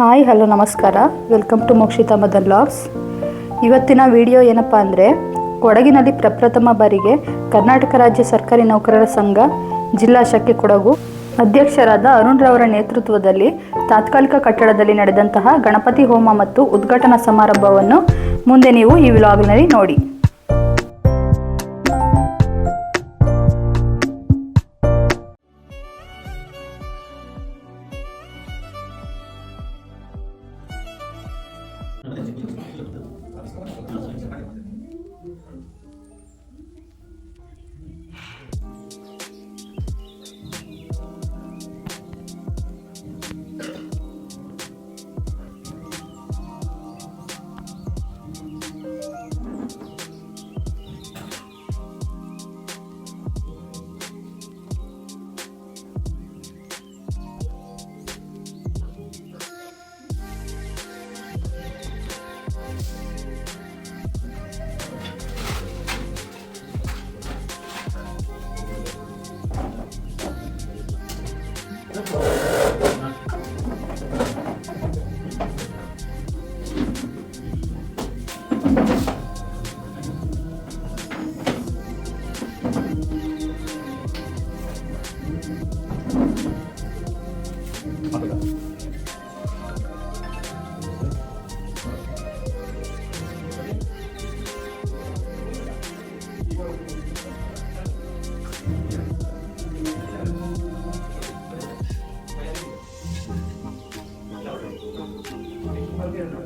Hi, hello, ನಮಸ್ಕಾರ. Welcome to Mokshita Madan logs ಇವತ್ತಿನ video ಏನಪ್ಪ ಅಂದರೆ, ಕೊಡಗಿನಲ್ಲಿ ಪ್ರಪ್ರಥಮ ಬಾರಿಗೆ ಕರ್ನಾಟಕ ರಾಜ್ಯ ಸರ್ಕಾರಿ ನೌಕರರ ಸಂಘ ಜಿಲ್ಲಾ ಶಾಖೆ ಕೊಡಗು ಅಧ್ಯಕ್ಷರಾದ ಅರುಣ್ ರವರ ನೇತೃತ್ವದಲ್ಲಿ ತಾತ್ಕಾಲಿಕ ಕಟ್ಟಡದಲ್ಲಿ ನಡೆದಂತಹ ಗಣಪತಿ ಹೋಮ ಮತ್ತು ಉದ್ಘಾಟನಾ ಸಮಾರಂಭವನ್ನು ಮುಂದೆ ನೀವು ಈ ವ್ಲಾಗ್ನಲ್ಲಿ ನೋಡಿ.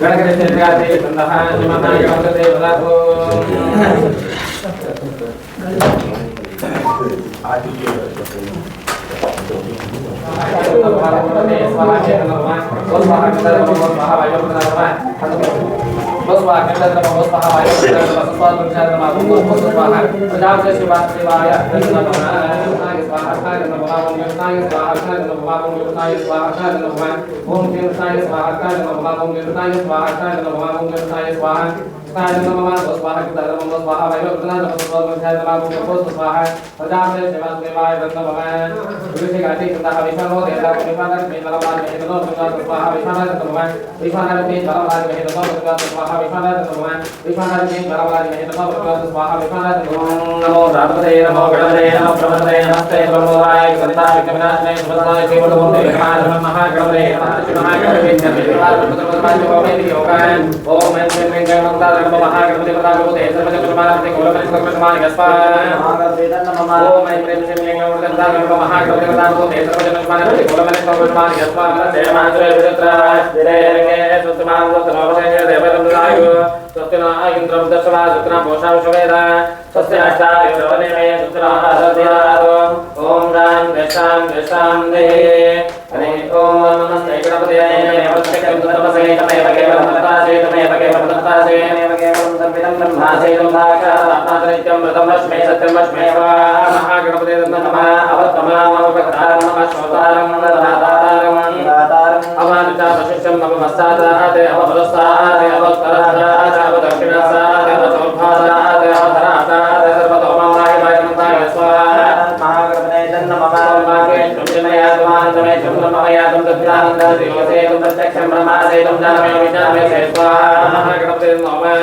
गणगणचन्द्रादेशन्दः नमः योगदे वदाधो स्वाहा శివసాయ నమః ఓం వ్యవసాయ స్వాహాయ నమః ఓం వ్యవసాయ స్వాహాయ నమః ఓం వ్యవసాయ స్వాహాయ నమః ఓం వ్యవసాయ స్వాహాయ నమః ఓం వ్యవసాయ స్వాహాయ स्वाहा स्वाहा स्वाहा प्रजा से सेवा सेवाय वंदन भवान विविध गाते कृता विफलो देवता परिपालक में बलवान में नो प्रकार स्वाहा विफानर भगवान विफानर में बलवान में नो प्रकार स्वाहा विफानर भगवान विफानर में बलवान में नो प्रकार स्वाहा विफानर भगवान नमो। रामदे नमो गणदे नमो प्रमदे नमस्ते प्रभुराय गंधा विकमनात्मे सुभदाय केवलमुंडे विकार महागणदे नमः शिवाय गणदे नमः शिवाय पुत्र पुत्र पाँच ओम मैं मैं मैं गणदा नमः महागणपति पदागोते सर्वजगन्मानते गोलमणि सर्वजगन्मानि गस्वान् ओम ऐं ह्रीं श्रीं क्लीं नमः महागणपति पदागोते सर्वजगन्मानते गोलमणि सर्वजगन्मानि गस्वान् जय मातृ विचित्राय जय रंगे सुतमान सुतनोपते देवतं दायु स्वस्तिना इन्द्रं दशवा सुतना पोषा विश्ववेद स्वस्य अष्टाय श्रवणे सुतना सद्यातो ओम राम दशां दशां देहे हरे ओम नमस्ते गणपतये नमस्ते गणपतये तमेव केवलं तत्तासे तमेव केवलं तत्तासे तमेव केवलं तद्विदं ब्रह्मासे तम्भाकारात्मातनित्यं व्रतमस्मे सत्यमस्मे वा महागणपते नमः अवत्तमामवकथारं नमः श्रोतारं दातारं अवानुचा वशिष्यं नममस्तादाते अवपदस्ताते अवत्तरस्ताते अवदक्षिणस्ताते జ్ఞానం బ్రహ్మయాదం తజ్ఞానందం దేవసేతం ప్రత్యక్షం బ్రహ్మాదేతం జ్ఞానమే విజ్ఞానమే స్వాహ గణపతి నమః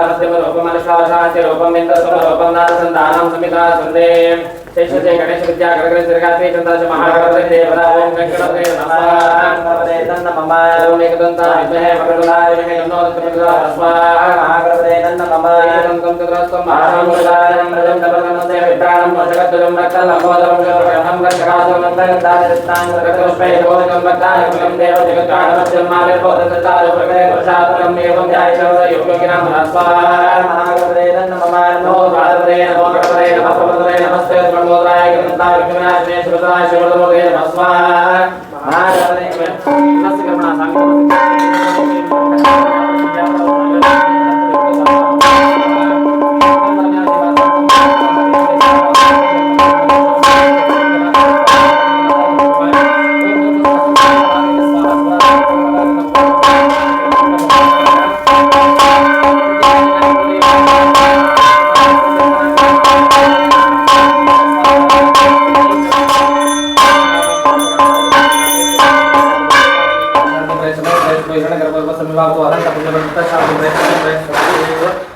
రూపం రూపం అనుష్ఠావశాస్య రూపం విందస్వ రూపం దానం సమితా సందే శేషతే గణేశ విద్యా గణగణ శ్రీకాంతి చందాశ మహాగణపతి దేవత ఓం వెంకటపతి నమః. ఓం ఏకదంతా విద్మహే వక్రతులాయ విద్మహే నమో తత్మతులా స్వాహ మహాగణపతి నమః ఏకదంతం చతురస్వం మహాగణపతి జగద్దులం రక్తోదరం గణం రక్షకాదమంతాం రక్తపుష్పై భోజనం భక్తాయుగం దేవ జగద్వాణమస్యం మాలే భోజనతారు ప్రమే ప్రసాదరం ఏవం ధ్యాయయోగినాం స్వాహాగపదేన నమో భారతదేన భోగపదే నమస్పదే నమస్తే బ్రహ్మోదరాయ గ్రంథాయ విఘ్నాశనే శివదాయ శివదమోదే నమస్వాహ మహాగపదే నమస్కరణ సంకల్ప तो हिरण्य गर्भ वसमिला भव अनंत पुण्य प्रयत्न प्रयत्न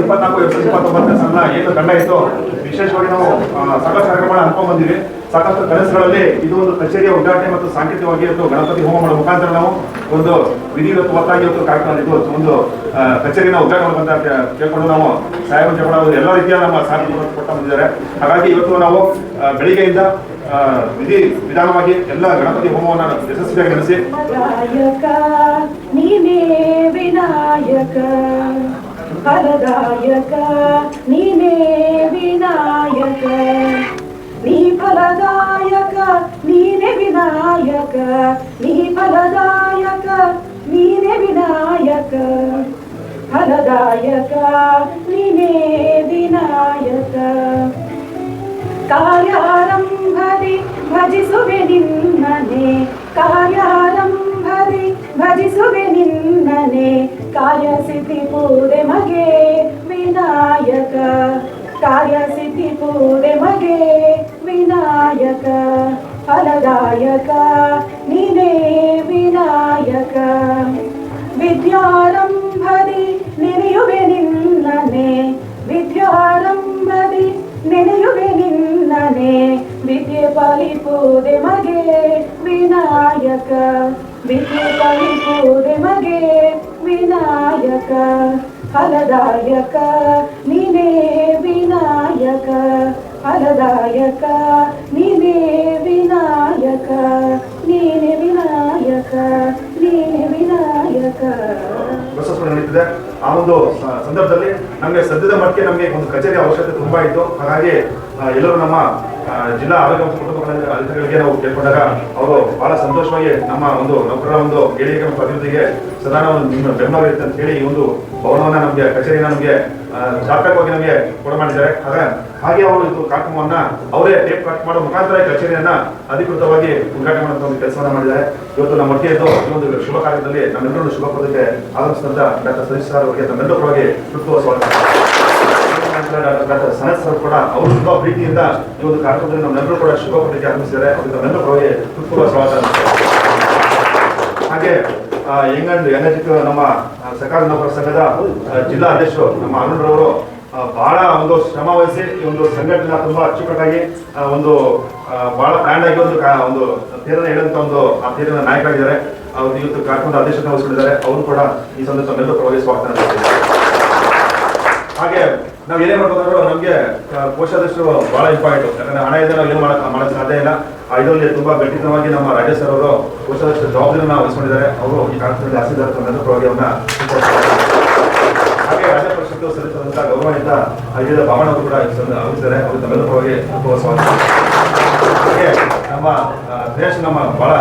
ಇಪ್ಪತ್ನಾಲ್ಕು ಎರಡ್ ಇಪ್ಪತ್ತೊಂಬತ್ತನೇ ಸಣ್ಣ ಏನು ಗಂಡ ಇತ್ತು ವಿಶೇಷವಾಗಿ ನಾವು ಸಾಕಷ್ಟು ಕಾರ್ಯಕ್ರಮ ಅನ್ಕೊಂಡ್ ಬಂದಿವಿ ಸಾಕಷ್ಟು ಕನಸುಗಳಲ್ಲಿ ಇದು ಒಂದು ಕಚೇರಿಯ ಉದ್ಘಾಟನೆ ಮತ್ತು ಸಾಂಕೇತಿಕವಾಗಿ ಗಣಪತಿ ಹೋಮ ಮಾಡೋ ಮುಖಾಂತರ ನಾವು ಒಂದು ವಿಧಿವತ್ತವಾಗಿ ಒಂದು ಕಾರ್ಯಕ್ರಮ ಇದು ಒಂದು ಕಚೇರಿನ ಉದ್ಘಾಟನೆ ಬಂದ ಅಂತ ಕೇಳ್ಕೊಂಡು ನಾವು ಸಾಹೇಬ್ ಅವರು ಎಲ್ಲ ರೀತಿಯ ನಮ್ಮ ಸಾಧನೆ ಕೊಟ್ಟ ಬಂದಿದ್ದಾರೆ. ಹಾಗಾಗಿ ಇವತ್ತು ನಾವು ಬೆಳಿಗ್ಗೆಯಿಂದ ವಿಧಿ ವಿಧಾನವಾಗಿ ಎಲ್ಲ ಗಣಪತಿ ಹೋಮವನ್ನು ಯಶಸ್ವಿಯಾಗಿ ನಡೆಸಿ. ನೀನೇ ವಿನಾಯಕ. ನೀನೇ ವಿನಾಯಕ. ನೀ ಫಲದಾಯಕ, ನೀನೇ ವಿನಾಯಕ. ನೀ ಫಲದಾಯಕ, ನೀನೇ ವಿನಾಯಕ. ಫಲದಾಯಕ, ನೀನೇ ವಿನಾಯಕ. ಕಾರ್ಯಾರಂಭದಿ ಭಜಿಸುವೆ ನಿನ್ನನೆ, ಕಾರ್ಯಾರಂಭದಿ ಭಜಿಸುವೆ ನಿನ್ನನೆ. ಕಾರ್ಯಸಿದ್ಧಿ ಪೂರೆ ಮಗೆ ವಿನಾಯಕ, ಕಾರ್ಯಸಿದ್ಧಿ ಪೂರೆ ಮಗೆ ವಿನಾಯಕ ಫಲದಾಯಕ ನೀನೇ ವಿನಾಯಕ ವಿದ್ಯಾರಂಭದಿ ನೆನೆಯುವೆ ನಿನ್ನನೆ ವಿದ್ಯಾರಂಭದಿ ನೆನೆಯುವೆ ನಿನ್ನನೆ ವಿದ್ಯೆ ಪಲಿಪುದೆ ಮಗೆ ವಿನಾಯಕ ವಿದ್ಯೆ ಪಲಿಪುದೆ ಮಗೆ ವಿನಾಯಕ ಫಲದಾಯಕ ನೀನೇ ವಿನಾಯಕ ಫಲದಾಯಕ, ನೀನೇ ವಿನಾಯಕ, ನೀನೆ ವಿನಾಯಕ ನೀನೆ ವಿನಾಯಕ. ಆ ಒಂದು ಸಂದರ್ಭದಲ್ಲಿ ನಮಗೆ ಸದ್ಯದ ಮಟ್ಟಿಗೆ ನಮಗೆ ಒಂದು ಕಚೇರಿ ಅವಶ್ಯಕತೆ ತುಂಬಾ ಇತ್ತು. ಹಾಗಾಗಿ ಎಲ್ಲರೂ ನಮ್ಮ ಜಿಲ್ಲಾ ಆರೋಗ್ಯ ಮತ್ತು ಕುಟುಂಬ ಅಧಿಕಾರಿಗಳಿಗೆ ನಾವು ಕೇಳ್ಕೊಂಡಾಗ ಅವರು ಬಹಳ ಸಂತೋಷವಾಗಿ ನಮ್ಮ ಒಂದು ನೌಕರರ ಒಂದು ಏಳಿಗೆ ಮತ್ತು ಅಭಿವೃದ್ಧಿಗೆ ಸದಾ ನಿಮ್ಮ ಬೆಂಬಲ ಇರುತ್ತೆ ಅಂತ ಹೇಳಿ ಈ ಒಂದು ಭವನವನ್ನ ನಮಗೆ ಕಚೇರಿನ ನಮಗೆ ವ್ಯಾಪಕವಾಗಿ ನಮಗೆ ಕೊಡ ಮಾಡಿದ್ದಾರೆ. ಹಾಗೆ ಅವರು ಇದು ಕಾರ್ಯಕ್ರಮವನ್ನ ಅವರೇ ಟೇಪ್ ಕಟ್ ಮಾಡೋ ಮುಖಾಂತರ ಕಚೇರಿಯನ್ನ ಅಧಿಕೃತವಾಗಿ ಉದ್ಘಾಟನೆ ಮಾಡುವಂತ ಒಂದು ಕೆಲಸವನ್ನ ಮಾಡಿದ್ದಾರೆ. ಇವತ್ತು ನಮ್ಮ ಒಟ್ಟಿಗೆ ಇದ್ದು ಈ ಒಂದು ಶುಭ ಕಾರ್ಯದಲ್ಲಿ ನಮ್ಮೆಲ್ಲರೂ ಶುಭ ಪದಕ್ಕೆ ಆಗಮಿಸಿದಂತ ಡಾಕ್ಟರ್ ಸತೀಶ್ ಸರ್ ಅವರಿಗೆ ನಮ್ಮೆಲ್ಲರ ಪರವಾಗಿ ಶುಭ ಸ್ವಾಗತ. ಡಾಕ್ಟರ್ ಸನತ್ ಸರ್ ಕೂಡ ಅವರು ತುಂಬಾ ಪ್ರೀತಿಯಿಂದ ಈ ಒಂದು ಕಾರ್ಯಕ್ರಮದಲ್ಲಿ ನಮ್ಮೆಲ್ಲರೂ ಕೂಡ ಶುಭ ಪದಕ್ಕೆ ಆಗಮಿಸಿದ್ದಾರೆ. ಅವರಿಗೆ ನಮ್ಮೆಲ್ಲರ ಪರವಾಗಿ ಶುಭ ಸ್ವಾಗತ. ಹಾಗೆ ಅಂಡ್ ಎನರ್ಜಿಕ್ ನಮ್ಮ ಸರ್ಕಾರಿ ನೌಕರ ಸಂಘದ ಜಿಲ್ಲಾ ಅಧ್ಯಕ್ಷರು, ನಮ್ಮ ಅರುಣ್ ರವರು ಬಹಳ ಒಂದು ಶ್ರಮ ವಹಿಸಿ ಈ ಒಂದು ಸಂಘಟನೆ ತುಂಬಾ ಅಚ್ಚುಕಟ್ಟಾಗಿ ಒಂದು ಬಹಳ ಬ್ರ್ಯಾಂಡ್ ಆಗಿ ಒಂದು ಒಂದು ತೀರನ ಹೇಳುವಂತ ಒಂದು ಆ ತೀರಿನ ನಾಯಕರಾಗಿದ್ದಾರೆ. ಅವರು ಇವತ್ತು ಕಾರ್ಯಕ್ರಮದ ಅಧ್ಯಕ್ಷತೆ ವಹಿಸಿಕೊಂಡಿದ್ದಾರೆ. ಅವರು ಕೂಡ ಈ ಸಂದರ್ಭ ತಮ್ಮೆಲ್ಲರೂ ಪರವಾಗಿ ಹಾಗೆ ನಾವು ಏನೇ ಮಾಡ್ಬೇಕಂದ್ರೆ ನಮ್ಗೆ ಕೋಶಾಧ್ಯಕ್ಷರು ಬಹಳ ಇಂಪಾರ್ಟೆಂಟ್ ಯಾಕಂದ್ರೆ ಹಣ ನಾವು ಏನು ಮಾಡಕ್ ಮಾಡಕ್ ಸಾಧ್ಯ ಇಲ್ಲ. ಇದರಲ್ಲಿ ತುಂಬಾ ಗಟ್ಟಿತವಾಗಿ ನಮ್ಮ ರಾಜ್ಯ ಸರ್ ಅವರು ಕೋಶಾಧ್ಯಕ್ಷರ ಜವಾಬ್ದಾರಿನ ವಹಿಸ್ಕೊಂಡಿದ್ದಾರೆ. ಅವರು ಈ ಕಾರ್ಯಕ್ರಮದಲ್ಲಿ ಆಸೀದಾರ ಪ್ರವಾಗಿ ಅವ್ರನ್ನ ಹಾಗೆ ರಾಜ್ಯ ಪರಿಷತ್ತು ಸಲ್ಲಿಸಿದಂತ ಗೌರವಾನ್ವಿತ ಅಲ್ಲಿದ ಭಾವನ ಅವರು ಕೂಡ ಆಗಮಿಸಿದ್ದಾರೆ. ಅವರು ತಮ್ಮೆಲ್ಲ ಪರವಾಗಿ ಹಾಗೆ ನಮ್ಮ ದೇಶ ನಮ್ಮ ಬಹಳ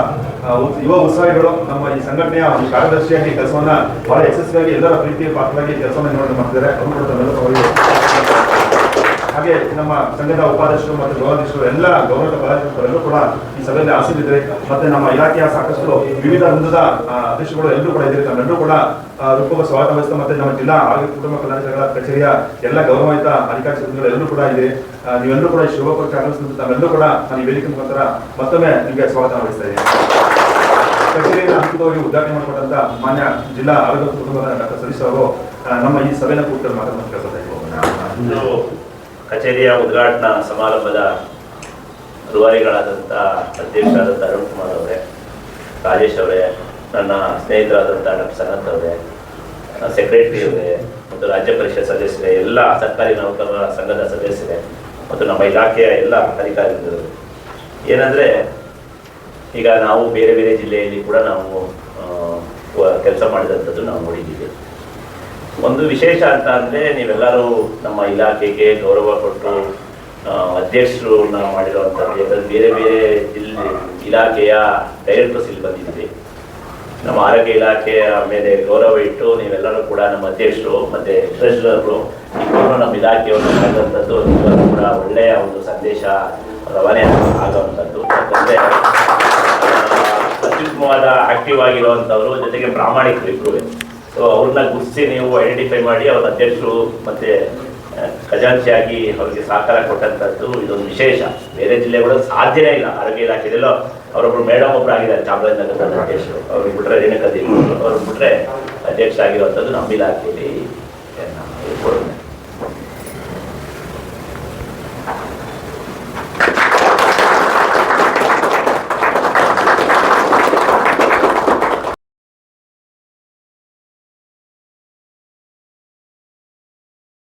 ಯುವ ಉತ್ಸಾಹಿಗಳು ನಮ್ಮ ಈ ಸಂಘಟನೆಯ ಒಂದು ಕಾರ್ಯದರ್ಶಿಯಾಗಿ ಕೆಲಸವನ್ನ ಬಹಳ ಯಶಸ್ವಿಯಾಗಿ ಎಲ್ಲರ ಪ್ರೀತಿ ಪಾತ್ರವಾಗಿ ಕೆಲಸವನ್ನು ನಿರ್ವಹಣೆ ಮಾಡ್ತಿದ್ದಾರೆ. ಅವರು ಕೂಡ ತಮ್ಮೆಲ್ಲ ಪರವಾಗಿ ಹಾಗೆ ನಮ್ಮ ಸಂಘದ ಉಪಾಧ್ಯಕ್ಷರು ಮತ್ತು ಗೌರವಾಧ್ಯಕ್ಷರು ಎಲ್ಲ ಗೌರವ ಪದಾಧಿಕಾರಿಗಳು ಕೂಡ ಈ ಸಭೆಯಲ್ಲಿ ಆಸೀನಿದ್ದಾರೆ ಮತ್ತೆ ನಮ್ಮ ಇಲಾಖೆಯ ಸಾಕಷ್ಟು ವಿವಿಧ ವೃಂದದ ಆ, ಅಧ್ಯಕ್ಷರುಗಳು ಎಲ್ಲರೂ ಕೂಡ ಇದ್ದಾರೆ. ತಮ್ಮೆಲ್ಲರೂ ಕೂಡ ಆ, ರೂಪಕ ಸ್ವಾಗತ ಮತ್ತೆ ನಮ್ಮ ಜಿಲ್ಲಾ ಆರೋಗ್ಯ ಕುಟುಂಬ ಕಲ್ಯಾಣ ಸಂಘದ ಕಚೇರಿಯ ಎಲ್ಲ ಗೌರವಾಯಿತ ಅಧಿಕಾರಿ ಸಿಬ್ಬಂದಿಗಳು ಎಲ್ಲರೂ ಕೂಡ ಇದೆ. ನೀವೆಲ್ಲರೂ ಕೂಡ ಈ ಶುಭಪೂರ್ವಕ ಆಗಮಿಸಿದಂತ ತಾವೆಲ್ಲರೂ ಕೂಡ ನಾನು ವೇದಿಕೆ ಮುಖಾಂತರ ಮತ್ತೊಮ್ಮೆ ನಿಮಗೆ ಸ್ವಾಗತ ವಹಿಸ್ತಾ ಕಚೇರಿಯನ್ನು ಅಂತಿಮವಾಗಿ ಉದ್ಘಾಟನೆ ಮಾಡಿಕೊಂಡಂತ ಮಾನ್ಯ ಜಿಲ್ಲಾ ಆರೋಗ್ಯ ಕುಟುಂಬ ಡಾಕ್ಟರ್ ಸತೀಶ್ ಅವರು ನಮ್ಮ ಈ ಸಭೆಯನ್ನು ಕೂತು ಮಾತಾಡುವಂತ ಕೆಲಸ ಇಂದು ಕಚೇರಿಯ ಉದ್ಘಾಟನಾ ಸಮಾರಂಭದ ರೂವಾರಿಗಳಾದಂಥ ಅಧ್ಯಕ್ಷರಾದಂಥ ಅರುಣ್ ಕುಮಾರ್ ಅವರೇ ರಾಜೇಶ್ ಅವರೇ ನನ್ನ ಸ್ನೇಹಿತರಾದಂಥ ಡಾಕ್ಟರ್ ಸನತ್ ಅವರೇ ಸೆಕ್ರೆಟರಿ ಅವರೇ, ಮತ್ತು ರಾಜ್ಯ ಪರಿಷತ್ ಸದಸ್ಯರೇ, ಎಲ್ಲ ಸರ್ಕಾರಿ ನೌಕರರ ಸಂಘದ ಸದಸ್ಯರೇ, ಮತ್ತು ನಮ್ಮ ಇಲಾಖೆಯ ಎಲ್ಲ ಅಧಿಕಾರಿಗಳು. ಏನಂದರೆ, ಈಗ ನಾವು ಬೇರೆ ಬೇರೆ ಜಿಲ್ಲೆಯಲ್ಲಿ ಕೂಡ ನಾವು ಕೆಲಸ ಮಾಡಿದಂಥದ್ದು ನಾವು ನೋಡಿದ್ದೀವಿ. ಒಂದು ವಿಶೇಷ ಅಂತ ಅಂದರೆ, ನೀವೆಲ್ಲರೂ ನಮ್ಮ ಇಲಾಖೆಗೆ ಗೌರವ ಕೊಟ್ಟು ಅಧ್ಯಕ್ಷರು ನಾವು ಮಾಡಿರುವಂಥದ್ದು ಬೇರೆ ಬೇರೆ ಜಿಲ್ಲೆ, ಇಲಾಖೆಯ ಡೈರೆಕ್ಟರ್ಸ್ ಇಲ್ಲಿ ಬಂದಿದ್ದೀವಿ. ನಮ್ಮ ಆರೋಗ್ಯ ಇಲಾಖೆಯ ಮೇಲೆ ಗೌರವ ಇಟ್ಟು ನೀವೆಲ್ಲರೂ ಕೂಡ ನಮ್ಮ ಅಧ್ಯಕ್ಷರು ಮತ್ತೆ ಟ್ರೆಷರರು ನಮ್ಮ ಇಲಾಖೆಯವರು ಮಾಡಿದಂಥದ್ದು ನಿಜವಾಗ್ಲೂ ಕೂಡ ಒಳ್ಳೆಯ ಒಂದು ಸಂದೇಶ ರವಾನೆ ಆಗುವಂಥದ್ದು. ಯಾಕಂದರೆ ಅತ್ಯುತ್ತಮವಾದ ಆಕ್ಟಿವ್ ಆಗಿರುವಂಥವ್ರು ಜೊತೆಗೆ ಪ್ರಾಮಾಣಿಕರು ಇಬ್ಬರು ಸೊ ಅವ್ರನ್ನ ಗುರುತಿಸಿ ನೀವು ಐಡೆಂಟಿಫೈ ಮಾಡಿ ಅವ್ರ ಅಧ್ಯಕ್ಷರು ಮತ್ತೆ ಖಜಾಂಚಿಯಾಗಿ ಅವರಿಗೆ ಸಹಕಾರ ಕೊಟ್ಟಂಥದ್ದು ಇದೊಂದು ವಿಶೇಷ. ಬೇರೆ ಜಿಲ್ಲೆಗಳು ಸಾಧ್ಯನೇ ಇಲ್ಲ. ಆರೋಗ್ಯ ಇಲಾಖೆಯಲ್ಲೋ ಅವರೊಬ್ಬರು ಮೇಡಮ್ ಒಬ್ಬರು ಆಗಿದ್ದಾರೆ ಚಾಮರಾಜನಗರದ ಅಧ್ಯಕ್ಷರು ಅವ್ರಿಗೆ ಬಿಟ್ಟರೆ ಏನಕ್ಕೆ ಅವ್ರು ಬಿಟ್ಟರೆ ಅಧ್ಯಕ್ಷ ಆಗಿರುವಂಥದ್ದು ನಮ್ಮ ಇಲಾಖೆಯಲ್ಲಿ ಕೊಡೋಣ